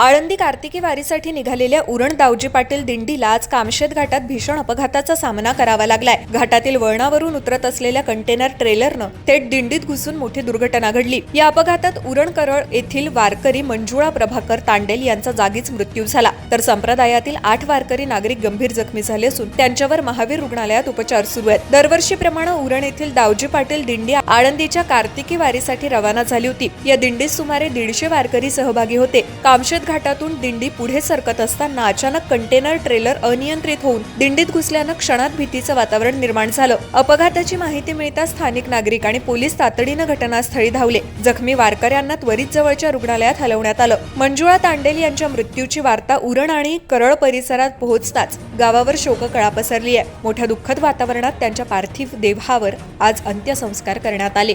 आळंदी कार्तिकी वारीसाठी निघालेल्या उरण दावजी पाटील दिंडीला आज कामशेत घाटात भीषण अपघाताचा सामना करावा लागलाय. घाटातील वळणावरून उतरत असलेल्या कंटेनर ट्रेलरनं थेट दिंडीत घुसून मोठी दुर्घटना घडली. या अपघातात उरण करळ येथील वारकरी मंजुळा प्रभाकर तांडेल यांचा जागीच मृत्यू झाला. तर संप्रदायातील आठ वारकरी नागरिक गंभीर जखमी झाले असून त्यांच्यावर महावीर रुग्णालयात उपचार सुरू आहेत. दरवर्षीप्रमाणे उरण येथील दावजी पाटील दिंडी आळंदीच्या कार्तिकी वारीसाठी रवाना झाली होती. या दिंडीत सुमारे दीडशे वारकरी सहभागी होते. कामशेत घाटातून दिंडी पुढे सरकत असताना अचानक कंटेनर ट्रेलर अनियंत्रित होऊन दिंडीत घुसल्यानं क्षणात भीतीचं वातावरण निर्माण झालं. अपघाताची माहिती मिळताच स्थानिक नागरिक आणि पोलीस तातडीनं घटनास्थळी धावले. जखमी वारकऱ्यांना त्वरित जवळच्या रुग्णालयात हलवण्यात आलं. मंजुळा तांडेल यांच्या मृत्यूची वार्ता उरण आणि करळ परिसरात पोहोचताच गावावर शोककळा पसरली आहे. मोठ्या दुःखद वातावरणात त्यांच्या पार्थिव देहावर आज अंत्यसंस्कार करण्यात आले.